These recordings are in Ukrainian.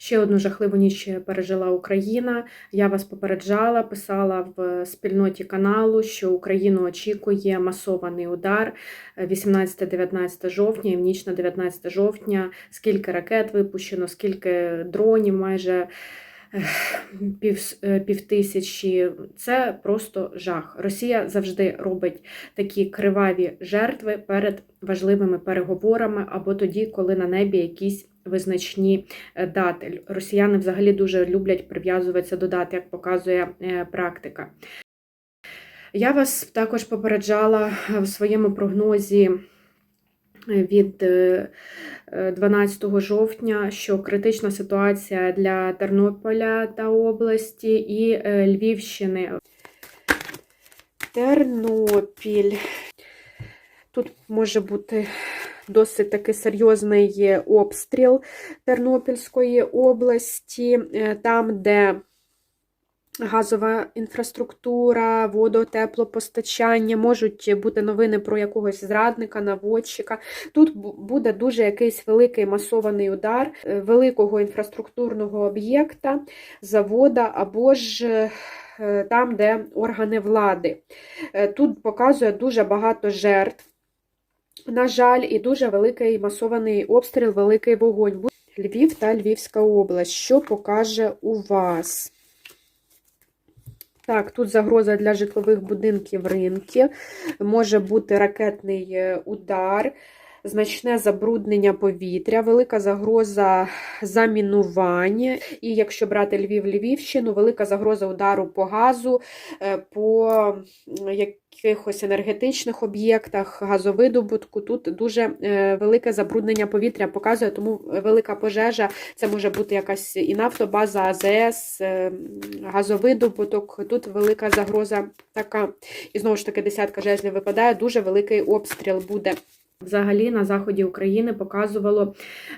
Ще одну жахливу ніч пережила Україна. Я вас попереджала, писала в спільноті каналу, що Україну очікує масований удар 18-19 жовтня і в ніч на 19 жовтня. Скільки ракет випущено, скільки дронів, майже е, півтисячі. Це просто жах. Росія завжди робить такі криваві жертви перед важливими переговорами або тоді, коли на небі якісь визначні е, дати. Росіяни взагалі дуже люблять прив'язуватися до дат, як показує е, практика. Я вас також попереджала в своєму прогнозі від е, е, 12 жовтня, що критична ситуація для Тернополя та області і е, Львівщини. Тернопіль. Тут може бути досить таки серйозний обстріл Тернопільської області, е, там, де газова інфраструктура, водо, теплопостачання, можуть бути новини про якогось зрадника, наводчика. Тут буде дуже якийсь великий масований удар е, великого інфраструктурного об'єкта, завода або ж е, там, де органи влади. Е, Тут показує дуже багато жертв. На жаль, і дуже великий масований обстріл, великий вогонь. Львів та Львівська область. Що покаже у вас? Так, тут загроза для житлових будинків ринків, може бути ракетний е, удар, значне забруднення повітря, велика загроза замінування. І якщо брати Львів, Львівщину, велика загроза удару по газу, е, по якихось енергетичних об'єктах, газовидобутку. Тут дуже е, велике забруднення повітря показує, тому велика пожежа це може бути якась і нафтобаза, АЗС, е, газовидобуток. Тут велика загроза така. І знову ж таки, десятка жезлів випадає, дуже великий обстріл буде. Взагалі на заході України показувало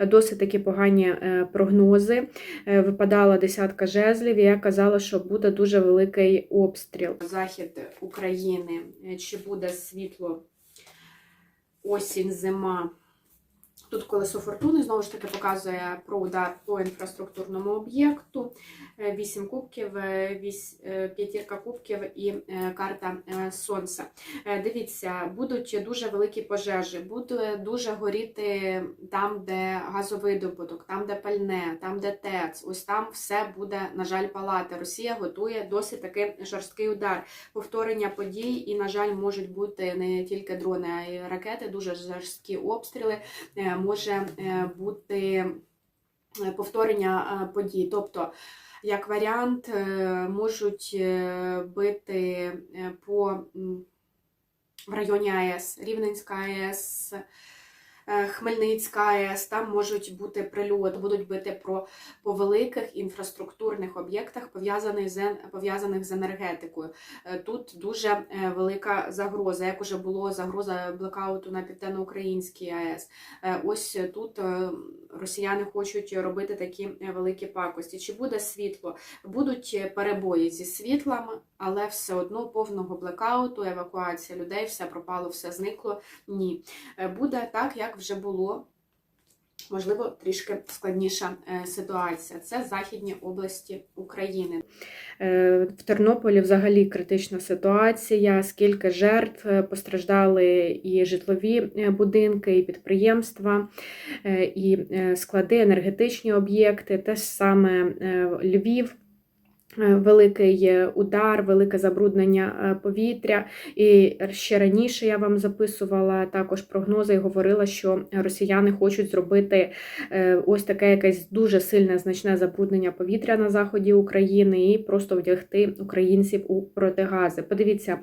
досить такі погані е, прогнози. Е, Випадала десятка жезлів, і я казала, що буде дуже великий обстріл. Захід України, Е, чи буде світло, осінь, зима. Тут колесо фортуни знову ж таки показує про удар по інфраструктурному об'єкту. Е, Вісім кубків, е, е, п'ятірка кубків і карта сонця. Дивіться, будуть дуже великі пожежі, буде дуже горіти там, де газовидобуток, там, де пальне, там, де ТЕЦ. Ось там все буде, на жаль, палати. Росія готує досить таки жорсткий удар. Повторення подій, і, на жаль, можуть бути не тільки дрони, а й ракети, дуже жорсткі обстріли. Може е, бути е, повторення е, подій. Тобто, як варіант, можуть бити по в районі АЕС, Рівненська АЕС, Хмельницька АЕС, там можуть бути прильоти, будуть бити про по великих інфраструктурних об'єктах, пов'язаних з пов'язаних з енергетикою. Е, Тут дуже е, велика загроза, як уже було загроза блекауту на південноукраїнській АЕС. Е, Ось тут е, росіяни хочуть робити такі е, великі пакості. Чи буде світло? Будуть е, перебої зі світлом, але все одно повного блекауту, евакуація людей, все пропало, все зникло. Ні. Е, Буде так, як вже було. Можливо, трішки складніша е, ситуація. Це західні області України. Е, В Тернополі взагалі критична ситуація. Скільки жертв постраждали і житлові будинки, і підприємства, і склади, енергетичні об'єкти. Те ж саме Львів. Е, Великий удар, велике забруднення е, повітря. І ще раніше я вам записувала також прогнози і говорила, що росіяни хочуть зробити е, ось таке якесь дуже сильне значне забруднення повітря на заході України і просто вдягти українців у протигази. Подивіться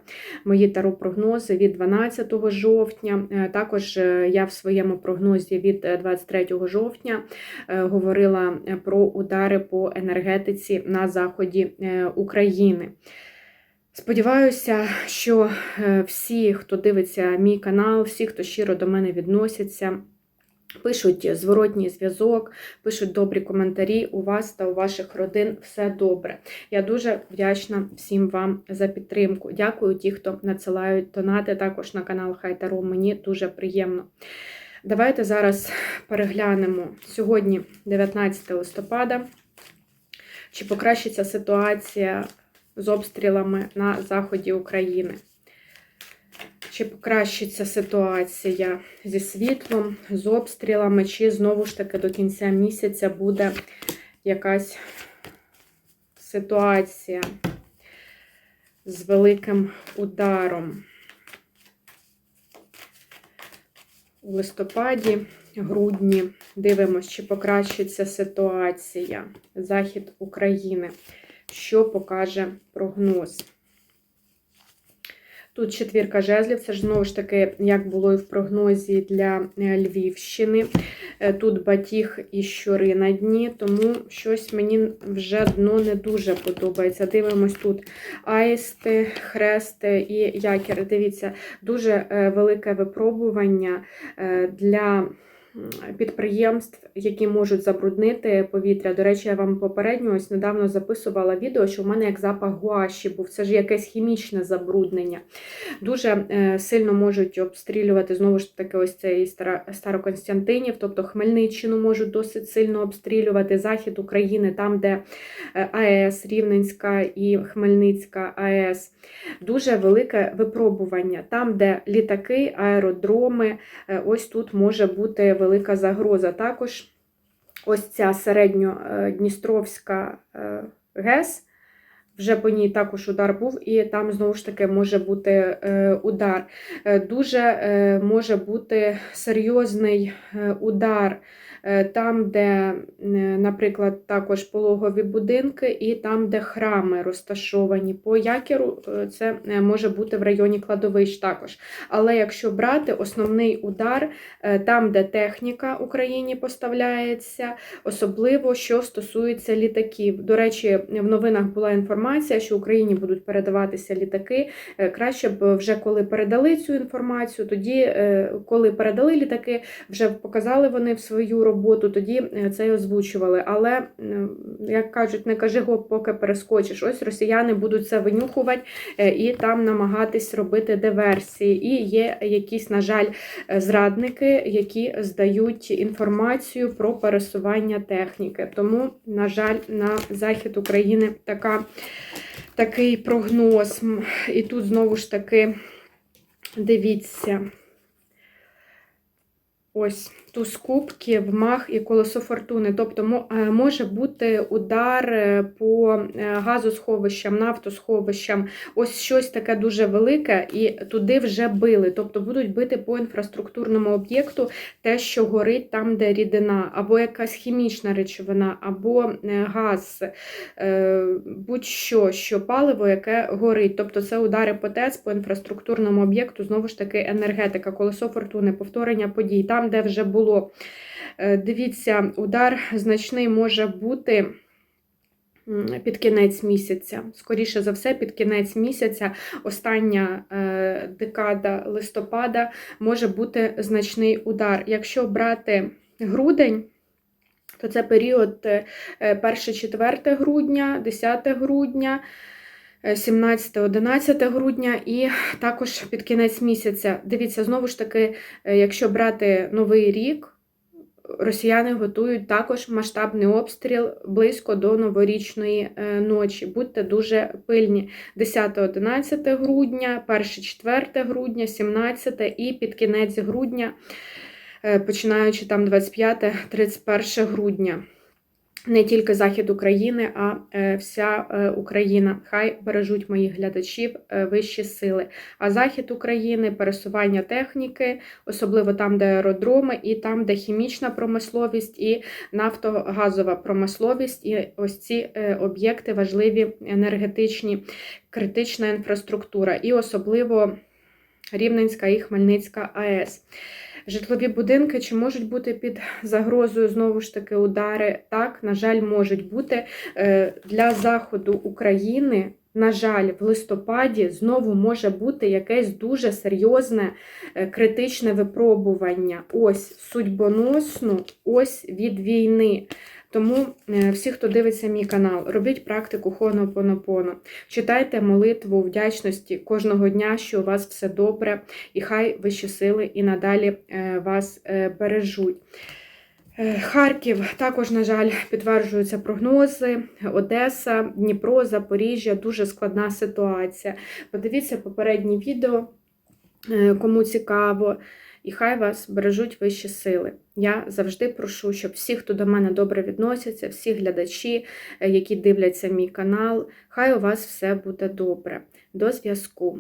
мої таро-прогнози від 12 жовтня. Також я в своєму прогнозі від е, 23 жовтня говорила про удари по енергетиці на заході е, України. Сподіваюся, що е, всі, хто дивиться мій канал, всі, хто щиро до мене відносяться, пишуть зворотній зв'язок, пишуть добрі коментарі. У вас та у ваших родин все добре. Я дуже вдячна всім вам за підтримку. Дякую ті, хто надсилають донати також на канал Хай Таро. Мені дуже приємно. Давайте зараз переглянемо сьогодні, 19 листопада, чи покращиться ситуація з обстрілами на заході України. Чи покращиться ситуація зі світлом, з обстрілами, чи знову ж таки до кінця місяця буде якась ситуація з великим ударом у листопаді, грудні. Дивимось, чи покращиться ситуація. Захід України. Що покаже прогноз? Тут четвірка жезлів, це ж знову ж таки, як було і в прогнозі для е, Львівщини. Е, Тут батіг і щури на дні, тому щось мені вже дно не дуже подобається. Дивимось тут аїсти, хрести і якір. Дивіться, дуже е, велике випробування для підприємств, які можуть забруднити повітря. До речі, я вам попередньо ось недавно записувала відео, що в мене як запах гуаші був. Це ж якесь хімічне забруднення. Дуже е, сильно можуть обстрілювати знову ж таки ось цей Староконстянтинів, тобто Хмельниччину можуть досить сильно обстрілювати, захід України, там, де е, АЕС, Рівненська і Хмельницька АЕС. Дуже велике випробування. Там, де літаки, аеродроми, е, ось тут може бути велика загроза. Також ось ця середньодністровська е, ГЕС. Вже по ній також удар був, і там знову ж таки може бути е, удар. Е, Дуже може бути серйозний удар там, де, е, наприклад, також пологові будинки, і там, де храми розташовані. По якіру е, це е, може бути в районі кладовищ також. Але якщо брати основний удар е, там, де техніка Україні поставляється, особливо що стосується літаків. До речі, в новинах була інформація, що Україні будуть передаватися літаки. Е, Краще б вже коли передали цю інформацію, тоді, е, коли передали літаки, вже показали вони в свою роботу, тоді е, це й озвучували. Але, як кажуть, не кажи гоп, поки перескочиш. Ось росіяни будуть це винюхувати е, і там намагатись робити диверсії. І є якісь, на жаль, е, зрадники, які здають інформацію про пересування техніки. Тому, на жаль, на захід України така, такий прогноз. І тут знову ж таки дивіться. Ось туз кубків, мах і колесо фортуни. Тобто е, може бути удар е, по е, газосховищам, нафтосховищам, ось щось таке дуже велике, і туди вже били. Тобто будуть бити по інфраструктурному об'єкту те, що горить там, де рідина, або якась хімічна речовина, або газ, будь-що, що паливо, яке горить. Тобто це удари по ТЕЦ, по інфраструктурному об'єкту, знову ж таки, енергетика, колесо фортуни, повторення подій, там, де вже було. Е, Дивіться, удар значний може бути. Під кінець місяця, скоріше за все, під кінець місяця, остання е, декада листопада може бути значний удар. Якщо брати грудень, то це період е, 1-4 грудня, 10 грудня. 17-11 грудня і також під кінець місяця. Дивіться, знову ж таки, е, якщо брати новий рік, росіяни готують також масштабний обстріл близько до новорічної е, ночі. Будьте дуже пильні. 10-11 грудня, 1-4 грудня, 17 і під кінець грудня, е, починаючи там 25-31 грудня. Не тільки захід України, а е, вся е, Україна. Хай бережуть моїх глядачів е, вищі сили. А захід України, пересування техніки, особливо там, де аеродроми, і там, де хімічна промисловість, і нафтогазова промисловість, і ось ці об'єкти важливі енергетичні, критична інфраструктура, і особливо Рівненська і Хмельницька АЕС. Житлові будинки чи можуть бути під загрозою знову ж таки удари? Так, на жаль, можуть бути Е, для заходу України. На жаль, в листопаді знову може бути якесь дуже серйозне е, критичне випробування. Ось судьбоносну, ось від війни. Тому е, всі, хто дивиться мій канал, робіть практику Хонопонопоно. Читайте молитву вдячності кожного дня, що у вас все добре, і хай вищі сили і надалі е, вас е, бережуть. Харків також, на жаль, підтверджуються прогнози. Одеса, Дніпро, Запоріжжя дуже складна ситуація. Подивіться попереднє відео, кому цікаво, і хай вас бережуть вищі сили. Я завжди прошу, щоб всі, хто до мене добре відносяться, всі глядачі, е, які дивляться мій канал, хай у вас все буде добре. До зв'язку.